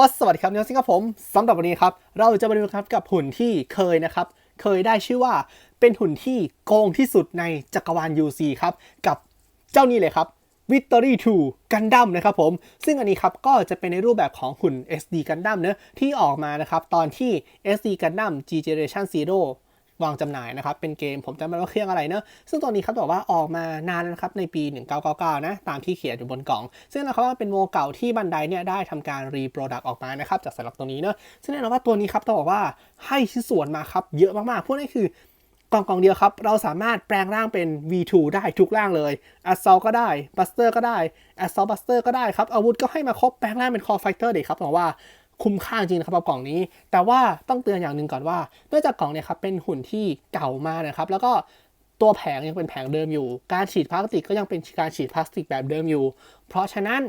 อสวัสดีครับน้องซิงครับผมสำหรับวันนี้ครับ เราจะมาดูครับกับหุ่นที่เคยนะครับ เคยได้ชื่อว่าเป็นหุ่นที่โกงที่สุดในจักรวาล UC ครับ กับเจ้านี้เลยครับ Victory 2 Gundam นะครับผม ซึ่งอันนี้ครับก็จะเป็นในรูปแบบของหุ่น SD Gundam เนะที่ออกมานะครับ ตอนที่ SD Gundam G Generation Zero วางจำหน่ายนะครับ เป็นเกมผมจำไม่ได้ว่าเครื่องอะไรเนอะซึ่งตัวนี้ครับบอกว่าออกมานานแล้วนะครับในปี 1999 นะ ตามที่เขียนอยู่บนกล่อง ซึ่งนะครับว่าเป็นโมเก่าที่บันไดเนี่ยได้ทำการรีโปรดักต์ออกมานะครับจากสำหรับตัวนี้เนอะซึ่งแน่นอนว่าตัวนี้ครับต้องบอกว่าให้ชิ้นส่วนมาครับเยอะมากๆพวกนี้คือกล่องกล่องเดียวครับ เราสามารถแปลงร่างเป็น V2 ได้ทุกร่างเลย a s s a u l t ก็ได้ Buster ก็ได้ Assault Buster ก็ได้ครับ อาวุธก็ให้มาครบ แปลงร่างเป็น Core Fighter เด็กครับบอกว่า คุ้มค่าจริงนะครับกับกล่องนี้ แต่ว่าต้องเตือนอย่างหนึ่งก่อนว่าเนื่องจากกล่องเนี่ยครับเป็นหุ่นที่เก่ามากนะครับ แล้วก็ตัวแผงยังเป็นแผงเดิมอยู่ การฉีดพลาสติกก็ยังเป็นการฉีดพลาสติกแบบเดิมอยู่ เพราะฉะนั้น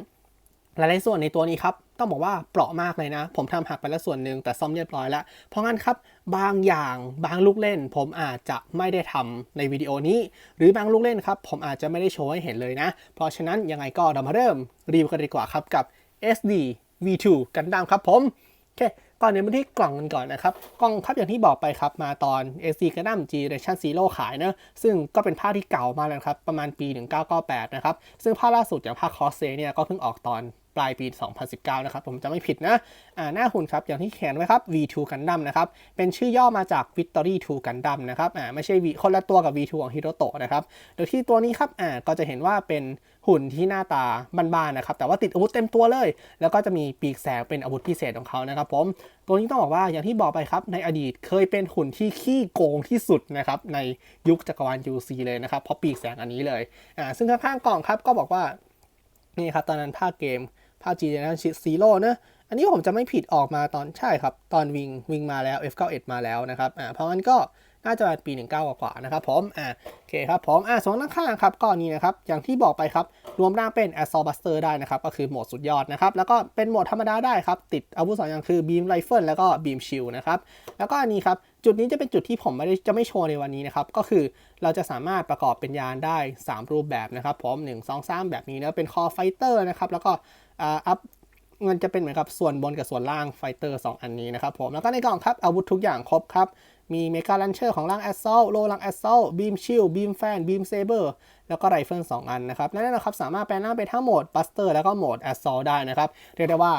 หลายๆส่วนในตัวนี้ครับต้องบอกว่าเปราะมากเลยนะ ผมทำหักไปแล้วส่วนหนึ่งแต่ซ่อมเรียบร้อยแล้ว เพราะงั้นครับ บางอย่างบางลูกเล่น ผมอาจจะไม่ได้ทำในวิดีโอนี้ หรือบางลูกเล่นครับ ผมอาจจะไม่ได้โชว์ให้เห็นเลยนะ เพราะฉะนั้นยังไงก็เรามาเริ่มรีวิวกันดีกว่าครับกับ SD V2 กันดั้มครับผมโอเคก่อนเดี๋ยวมาที่กล่องกันก่อนนะครับ กล่องครับอย่างที่บอกไปครับ มาตอน AC Gundam Generation Zero ขายเนะซึ่งก็เป็นภาคที่เก่ามากแล้วครับ ประมาณปี 1998 นะครับ ซึ่งภาคล่าสุดอย่างภาค Cross เนี่ยก็เพิ่งออกตอน ลายปี 2019 นะครับ ผมจะไม่ผิดนะอ่าหน้าหุ่นครับ อย่างที่เขียนไว้ครับ V2 Gundam นะครับ เป็นชื่อย่อมาจาก Victory 2 Gundam นะครับอ่าไม่ใช่ V คนละตัวกับ V2 ของฮิโรโตะนะครับ โดยที่ตัวนี้ครับอ่าก็จะเห็นว่าเป็นหุ่นที่หน้าตาบ้านๆนะครับ แต่ว่าติดอาวุธเต็มตัวเลย แล้วก็จะมีปีกแสงเป็นอาวุธพิเศษของเขานะครับ ผม ตัวนี้ต้องบอกว่าอย่างที่บอกไปครับ ในอดีตเคยเป็นหุ่นที่ขี้โกงที่สุดนะครับในยุคจักรวาล UC เลยนะครับ เพราะปีกแสงอันนี้เลย อ่า ซึ่งข้างๆกล่องครับก็บอกว่า นี่ครับตอนนั้นภาคเกม ภาค G Generation Zero เนอะอันนี้ผมจะไม่ผิดออกมาตอนใช่ครับ ตอนวิงวิงมาแล้ว F91 มาแล้วนะครับอ่าเพราะงั้นก็น่าจะเป็นปี 19 กว่าๆนะครับผมอ่าโอเคครับผมอ่าส่วนข้างครับก็นี่นะครับ อย่างที่บอกไปครับ รวมร่างเป็น Assault Buster ได้นะครับ ก็คือโหมดสุดยอดนะครับ แล้วก็เป็นโหมดธรรมดาได้ครับ ติดอาวุธสองอย่างคือ Beam Rifle แล้วก็ Beam Shield นะครับ แล้วก็อันนี้ครับ จุดนี้จะเป็นจุดที่ผมไม่ได้จะไม่โชว์ในวันนี้นะครับ ก็คือเราจะสามารถประกอบเป็นยานได้ 3 รูปแบบนะครับผม1 2 3 แบบนี้นะเป็น Core Fighter นะครับแล้วก็อ่าอัพมันจะเป็นเหมือนกับส่วนบนกับส่วนล่างไฟเตอร์2อันนี้นะครับผมแล้วก็ในกล่องครับอาวุธทุกอย่างครบครับ มีเมกาลันเชอร์ของร่างแอสซอลโลร่างแอสซอลบีมชิลบีมแฟนบีมเซเบอร์แล้วก็ไรเฟิล2อันนะครับแนั่นนะครับสามารถแปลงร่างเป็นทั้งโหมดบัสเตอร์แล้วก็โหมดแอสซอลได้นะครับเรียกได้ว่า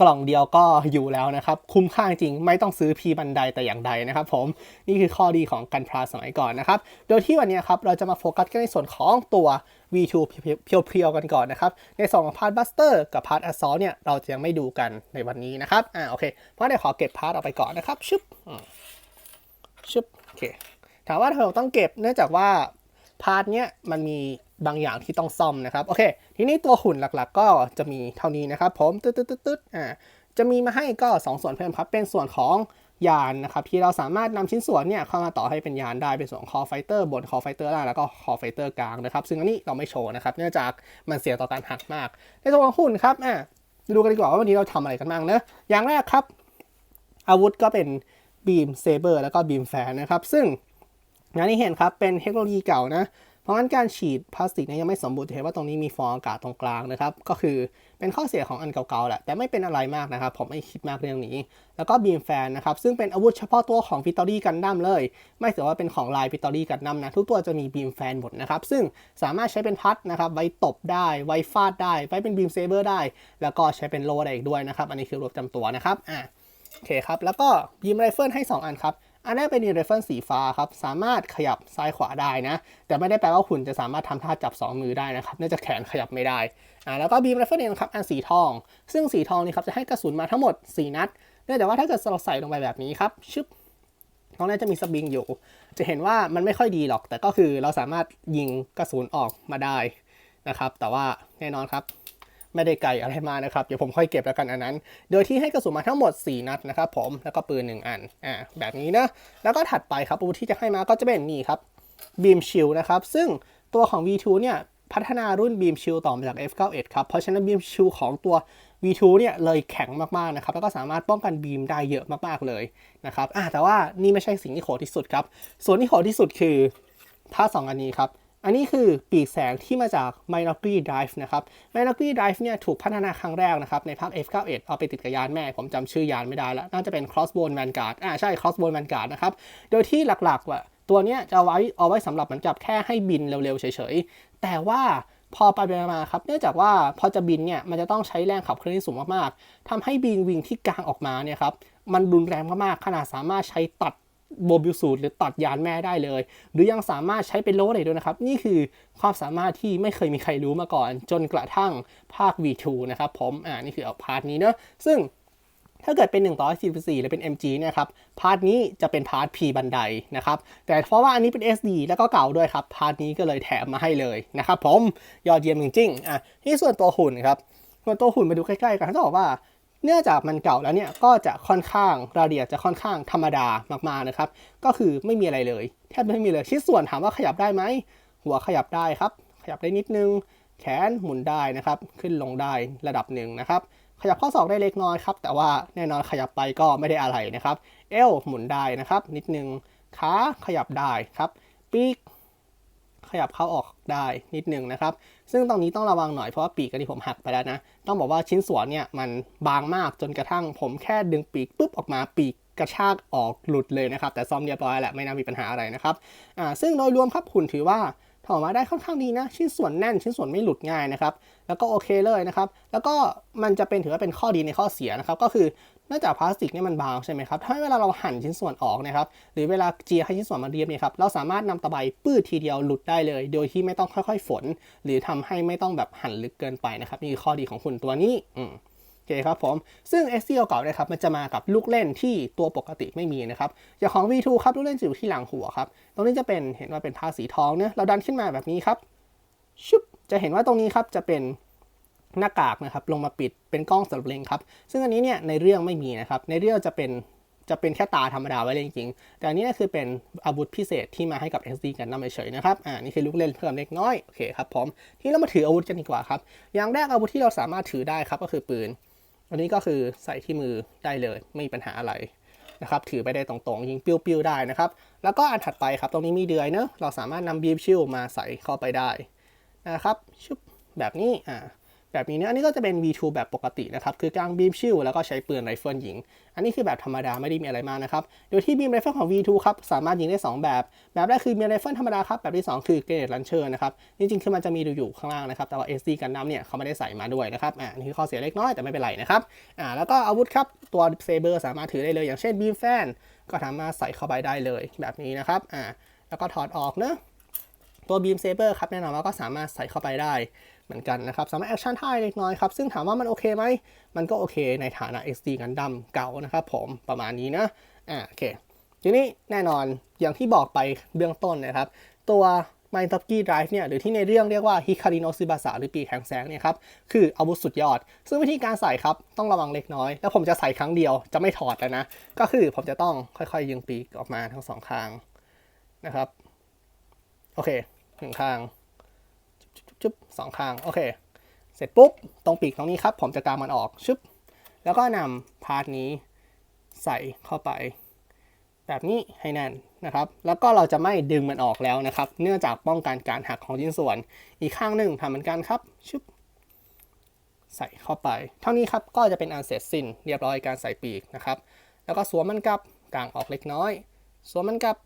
กล่องเดียวก็อยู่แล้วนะครับ คุ้มค่าจริงไม่ต้องซื้อพีบันไดแต่อย่างใดนะครับผมนี่คือข้อดีของกันพลาสมัยก่อนนะครับ โดยที่วันนี้ครับเราจะมาโฟกัสกันในส่วนของตัว V2 เพียวๆกันก่อนนะครับ ในส่วนของพาร์ทบัสเตอร์กับพาร์ทแอสซอลเนี่ย เราจะยังไม่ดูกันในวันนี้นะครับอ่าโอเคเพราะเดี๋ยวขอเก็บพาร์ทออกไปก่อนนะครับชึบชึบโอเคถามว่าเราต้องเก็บเนื่องจากว่า พาร์ทเนี้ยมันมีบางอย่างที่ต้องซ่อมนะครับ โอเค ทีนี้ตัวหุ่นหลักๆ ก็จะมีเท่านี้นะครับ ผมตึ๊ดตึ๊ดตึ๊ดอ่าจะมีมาให้ก็ 2 ส่วนเพิ่มครับ เป็นส่วนของยานนะครับที่เราสามารถนำชิ้นส่วนเนี่ยเข้ามาต่อให้เป็นยานได้เป็นส่วนคอไฟเตอร์บนคอไฟเตอร์ล่างแล้วก็คอไฟเตอร์กลางนะครับ ซึ่งอันนี้เราไม่โชว์นะครับ เนื่องจากมันเสี่ยงต่อการหักมาก ในส่วนของหุ่นครับอ่าดูกันดีกว่าว่าวันนี้เราทำอะไรกันบ้างเนะอย่างแรกครับ อาวุธก็เป็นบีมเซเบอร์แล้วก็บีมแฟนนะครับ ซึ่ง อย่างที่เห็นครับเป็นเทคโนโลยีเก่านะ เพราะงั้นการฉีดพลาสติกเนี่ยยังไม่สมบูรณ์จะเห็นว่าตรงนี้มีฟองอากาศตรงกลางนะครับ ก็คือเป็นข้อเสียของอันเก่าๆแหละ แต่ไม่เป็นอะไรมากนะครับ ผมไม่คิดมากเรื่องนี้ แล้วก็บีมแฟนนะครับ ซึ่งเป็นอาวุธเฉพาะตัวของพิตอรี่กันดั้มเลย ไม่ถือว่าเป็นของลายพิตอรี่กันดั้มนะ ทุกตัวจะมีบีมแฟนหมดนะครับ ซึ่งสามารถใช้เป็นพัดนะครับ ไว้ตบได้ ไว้ฟาดได้ ไว้เป็นบีมเซเบอร์ได้ แล้วก็ใช้เป็นโลได้อีกด้วยนะครับ อันนี้คือรวบจำตัวนะครับ อะโอเคครับ แล้วก็บีมไรเฟิลให้ 2 อันครับ อันแรกเป็นบีมไรเฟิลสีฟ้าครับ สามารถขยับซ้ายขวาได้นะ แต่ไม่ได้แปลว่าหุ่นจะสามารถทำท่าจับ 2 มือได้นะครับ เนื่องจากแขนขยับไม่ได้ อ่า แล้วก็บีมไรเฟิลเองครับ อันสีทอง ซึ่งสีทองนี่ครับจะให้กระสุนมาทั้งหมด 4 นัด เนื่องจากว่าถ้าเกิดเราใส่ลงไปแบบนี้ครับ ชึบตรงนี้จะมีสปริงอยู่ จะเห็นว่ามันไม่ค่อยดีหรอก แต่ก็คือเราสามารถยิงกระสุนออกมาได้นะครับ แต่ว่าแน่นอนครับ ไม่ได้ไกลอะไรมานะครับ เดี๋ยวผมค่อยเก็บแล้วกันอันนั้น โดยที่ให้กระสุนมาทั้งหมด 4 นัดนะครับผม แล้วก็ปืน 1 อัน อ่า แบบนี้นะ แล้วก็ถัดไปครับอาวุธที่จะให้มาก็จะเป็นนี่ครับบีมชิลนะครับ ซึ่งตัวของ V2 เนี่ยพัฒนารุ่นบีมชิลต่อมาจาก F91 ครับ เพราะฉะนั้นบีมชิลของตัว V2 เนี่ยเลยแข็งมากๆนะครับ แล้วก็สามารถป้องกันบีมได้เยอะมากๆเลยนะครับอ่าแต่ว่านี่ไม่ใช่สิ่งที่โหดที่สุดครับ ส่วนที่โหดที่สุดคือท่าสองอันนี้ครับ อันนี้คือปีกแสงที่มาจาก m i n o g r y Drive นะครับ m i n o g r y Drive เนี่ยถูกพัฒนาครั้งแรกนะครับในภาค F91 เอาไปติดกับยานแม่ ผมจำชื่อยานไม่ได้แล้ว น่าจะเป็น Crossbone Vanguard อ่าใช่ Crossbone Vanguard นะครับ โดยที่หลักๆว่าตัวเนี้ยจะเอาไว้เอาไว้สำหรับเหมือนกับแค่ให้บินเร็วๆเฉยๆ แต่ว่าพอไปไปมาครับ เนื่องจากว่าพอจะบินเนี่ยมันจะต้องใช้แรงขับเคลื่อนที่สูงมากๆทำให้บินวิงที่กลางออกมาเนี่ยครับมันรุนแรงมากๆขนาดสามารถใช้ตัด โบบิลสูตรหรือตัดยานแม่ได้เลย หรือยังสามารถใช้เป็นโลได้ด้วยนะครับ นี่คือความสามารถที่ไม่เคยมีใครรู้มาก่อน จนกระทั่งภาค V2 นะครับผมอ่านี่คือเอาพาร์ทนี้เนอะซึ่งถ้าเกิดเป็น1ต่อ44 หรือเป็น MG นี่ยครับ พาร์ทนี้จะเป็นพาร์ท P บันไดนะครับ แต่เพราะว่าอันนี้เป็น SD แล้วก็เก่าด้วยครับ พาร์ทนี้ก็เลยแถมมาให้เลยนะครับผม ยอดเยี่ยมจริงๆ อะ ที่ส่วนตัวหุ่นครับ ส่วนตัวหุ่นมาดูใกล้ๆกันต้องบอกว่า เนื่องจากมันเก่าแล้วเนี่ยก็จะค่อนข้างรายละเอียดจะค่อนข้างธรรมดามากๆนะครับ ก็คือไม่มีอะไรเลยแทบไม่มีเลยชิ้นส่วนถามว่าขยับได้ไหมหัวขยับได้ครับ ขยับได้นิดนึง แขนหมุนได้นะครับ ขึ้นลงได้ระดับหนึ่งนะครับ ขยับข้อศอกได้เล็กน้อยครับ แต่ว่าแน่นอนขยับไปก็ไม่ได้อะไรนะครับ เอวหมุนได้นะครับ นิดนึงขาขยับได้ครับ ปีก ขยับเข้าออกได้นิดนึงนะครับ ซึ่งตรงนี้ต้องระวังหน่อยเพราะว่าปีกอันนี้ผมหักไปแล้วนะ ต้องบอกว่าชิ้นส่วนเนี่ยมันบางมากจนกระทั่งผมแค่ดึงปีกปุ๊บออกมาปีกกระชากออกหลุดเลยนะครับ แต่ซ่อมเรียบร้อยแหละไม่น่ามีปัญหาอะไรนะครับอ่าซึ่งโดยรวมครับหุ่นถือว่าถอดมาได้ค่อนข้างดีนะ ชิ้นส่วนแน่นชิ้นส่วนไม่หลุดง่ายนะครับ แล้วก็โอเคเลยนะครับ แล้วก็มันจะเป็นถือว่าเป็นข้อดีในข้อเสียนะครับ ก็คือ นื่องจากพลาสติกเนี่ยมันบางใช่ไหมครับถ้าเวลาเราหั่นชิ้นส่วนออกนะครับหรือเวลาเจียให้ชิ้นส่วนมันเรียบเนี่ยครับเราสามารถนำตะไบปื้ดทีเดียวหลุดได้เลย โดยที่ไม่ต้องค่อย ๆ ฝน หรือทำให้ไม่ต้องแบบหั่นลึกเกินไปนะครับนี่คือข้อดีของหุ่นตัวนี้อืมโอเคครับผม ซึ่ง s อ o เก่าเนี่ยครับมันจะมากับลูกเล่นที่ตัวปกติไม่มีนะครับอย่างของ V2 ครับลูกเล่นจะอยู่ที่หลังหัวครับตรงนี้จะเป็นเห็นว่าเป็นผ้าสีทองเนะเราดันขึ้นมาแบบนี้ครับชุบจะเห็นว่าตรงนี้ครับจะเป็น หน้ากากนะครับลงมาปิดเป็นกล้องสำหรับเล็งครับ ซึ่งอันนี้เนี่ยในเรื่องไม่มีนะครับ ในเรื่องจะเป็นจะเป็นแค่ตาธรรมดาไว้เลยจริงๆ แต่อันนี้นคือเป็นอาวุธพิเศษที่มาให้กับ SD กันนำเฉยๆนะครับ อ่า นี่คือลูกเล่นเพิ่มเล็กน้อย โอเคครับผมที่เรามาถืออาวุธกันดีกว่าครับ อย่างแรกอาวุธที่เราสามารถถือได้ครับก็คือปืน อันนี้ก็คือใส่ที่มือได้เลย ไม่มีปัญหาอะไรนะครับ ถือไปได้ตรงๆ ยิงปิ้วๆได้นะครับ แล้วก็อันถัดไปครับ ตรงนี้มีเดือยเนอะเราสามารถนำบีบชิลมาใส่เข้าไปได้นะครับ ชุบแบบนี้ อ่า แบบนี้เนี่ยอันนี้ก็จะเป็น V2 แบบปกตินะครับคือกลางบีมชิลแล้วก็ใช้ปืนไรเฟิลยิง อันนี้คือแบบธรรมดาไม่ได้มีอะไรมากนะครับโดยที่บีมไรเฟิลของ V2 ครับสามารถยิงได้ 2 แบบ แบบแรกคือบีไรเฟิลธรรมดาครับแบบที่ 2 คือเกรดลันเชอร์นะครับจริงๆคือมันจะมีอยู่ข้างล่างนะครับแต่ว่า SD กันดั้มเนี่ยเขาไม่ได้ใส่มาด้วยนะครับอ่านี่คือข้อเสียเล็กน้อยแต่ไม่เป็นไรนะครับอ่าแล้วก็อาวุธครับตัวเซเบอร์สามารถถือได้เลย อย่างเช่นบีมแฟนก็สามารถใส่เข้าไปได้เลยแบบนี้นะครับอ่าแล้วก็ถอดออกเนอะตัวบีมเซเบอร์ครับแน่นอนว่าก็สามารถใส่เข้าไปได้ เหมือนกันนะครับ สามารถแอคชั่นท่าเล็กน้อยครับ ซึ่งถามว่ามันโอเคไหม มันก็โอเคในฐานะ SD กันดั้มเก่านะครับผมประมาณนี้นะอ่าโอเคทีนี้แน่นอนอย่างที่บอกไปเบื้องต้นนะครับ ตัว m i n d t o k i Drive เนี่ยหรือที่ในเรื่องเรียกว่า Hikari no Tsubasa หรือปีกแห่งแสงเนี่ยครับ คืออาวุธสุดยอด ซึ่งวิธีการใส่ครับ ต้องระวังเล็กน้อย แล้วผมจะใส่ครั้งเดียวจะไม่ถอดแล้วนะ ก็คือผมจะต้องค่อยๆ ยิงปีกออกมาทั้งสองข้างนะครับ โอเคหนึ่งข้าง จุ๊บสองข้างโอเค เสร็จปุ๊บ ตรงปีกตรงนี้ครับ ผมจะกางมันออกชึบแล้วก็นำพาร์ทนี้ใส่เข้าไป แบบนี้ให้แน่นนะครับ แล้วก็เราจะไม่ดึงมันออกแล้วนะครับ เนื่องจากป้องกันการหักของชิ้นส่วน อีกข้างหนึ่งทำเหมือนกันครับชึบใส่เข้าไป เท่านี้ครับก็จะเป็นอันเสร็จสิ้นเรียบร้อยการใส่ปีกนะครับ แล้วก็สวมมันกลับกางออกเล็กน้อย สวมมันกลับ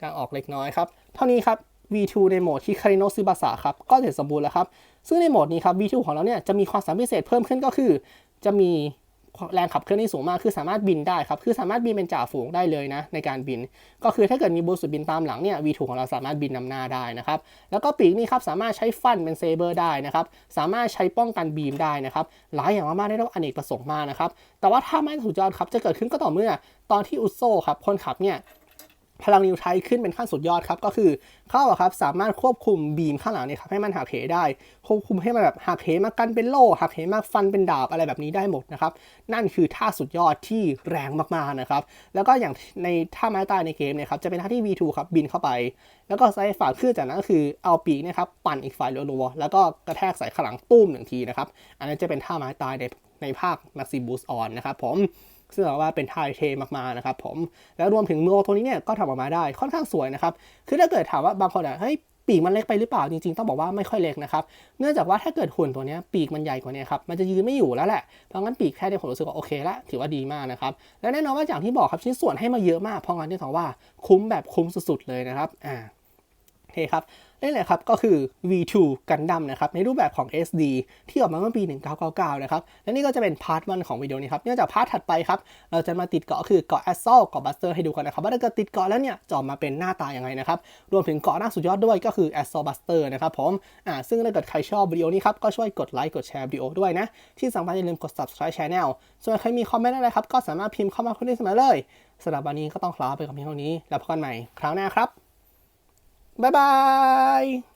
กางออกเล็กน้อยครับ เท่านี้ครับ V2 ในโหมดที่คาริโนซึบาสะครับก็เสร็จสมบูรณ์แล้วครับซึ่งในโหมดนี้ครับ V2 ของเราเนี่ยจะมีความสามารถพิเศษเพิ่มขึ้นก็คือ จะมีแรงขับเคลื่อนที่สูงมากคือสามารถบินได้ครับคือสามารถบินเป็นจ่าฝูงได้เลยนะในการบิน ก็คือถ้าเกิดมีบูสต์บินตามหลังเนี่ย V2 ของเราสามารถบินนำหน้าได้นะครับแล้วก็ปีกนี่ครับสามารถใช้ฟันเป็นเซเบอร์ได้นะครับสามารถใช้ป้องกันบีมได้นะครับหลายอย่างมากๆได้รับอเนกประสงค์มากนะครับแต่ว่าถ้าไม่สุดยอดครับจะเกิดขึ้นก็ต่อเมื่อตอนที่อุซโซครับคนขับเนี่ย พลังนิวไทยขึ้นเป็นขั้นสุดยอดครับ ก็คือเขาครับสามารถควบคุมบีมข้างหลังเนี่ยครับให้มันหักเหได้ ควบคุมให้มันแบบหักเหมากันเป็นโล่หักเหมาฟันเป็นดาบอะไรแบบนี้ได้หมดนะครับ นั่นคือท่าสุดยอดที่แรงมากๆนะครับ แล้วก็อย่างในท่าไม้ตายในเกมเนี่ยครับจะเป็นท่าที่ V2 ครับบินเข้าไป แล้วก็ใส่ฝ่าขึ้นจากนั้นก็คือเอาปีกเนะครับปั่นอีกฝ่ายรัวๆแล้วก็กระแทกใส่ข้างหลังตุ้มหนึ่งทีนะครับอันนั้นจะเป็นท่าไม้ตายในในภาค Maxi Boost On นะครับผม ซึ่งถือว่าเป็นท่าเทมากๆนะครับผมแล้วรวมถึงมือตัวนี้เนี่ยก็ทำออกมาได้ค่อนข้างสวยนะครับคือถ้าเกิดถามว่าบางคนอะเฮ้ยปีกมันเล็กไปหรือเปล่าจริงๆต้องบอกว่าไม่ค่อยเล็กนะครับเนื่องจากว่าถ้าเกิดหุ่นตัวนี้ปีกมันใหญ่กว่านี้ครับมันจะยืนไม่อยู่แล้วแหละเพราะงั้นปีกแค่เนี้ผมรู้สึกว่าโอเคละถือว่าดีมากนะครับและแน่นอนว่าอย่างที่บอกครับชิ้นส่วนให้มาเยอะมากเพราะงั้นที่ถามว่าคุ้มแบบคุ้มสุดๆเลยนะครับอ่า เคครับนี่แหละครับก็คือ V2 กันดั้มนะครับในรูปแบบของ SD ที่ออกมาเมื่อปี 1999 นะครับ และนี่ก็จะเป็นพาร์ทวันของวิดีโอนี้ครับเนื่องจากพาร์ทถัดไปครับ เราจะมาติดเกาะคือเกาะแอสซอลเกาะบัสเตอร์ให้ดูกันนะครับ ว่าถ้าเกิดติดเกาะแล้วเนี่ยจะออกมาเป็นหน้าตาอย่างไงนะครับ รวมถึงเกาะหน้าสุดยอดด้วยก็คือแอสซอลบัสเตอร์นะครับผมอ่าซึ่งถ้าเกิดใครชอบวิดีโอนี้ครับก็ช่วยกดไลค์กดแชร์วิดีโอด้วยนะที่สำคัญอย่าลืมกด subscribe channel ส่วนใครมีคอมเมนต์อะไรครับก็สามารถพิมพ์เข้ามาพูดได้เสมอเลยสำหรับวันนี้ก็ต้องลาไปกับเพียงเท่านี้ แล้วพบกันใหม่คราวหน้าครับ บ๊ายบาย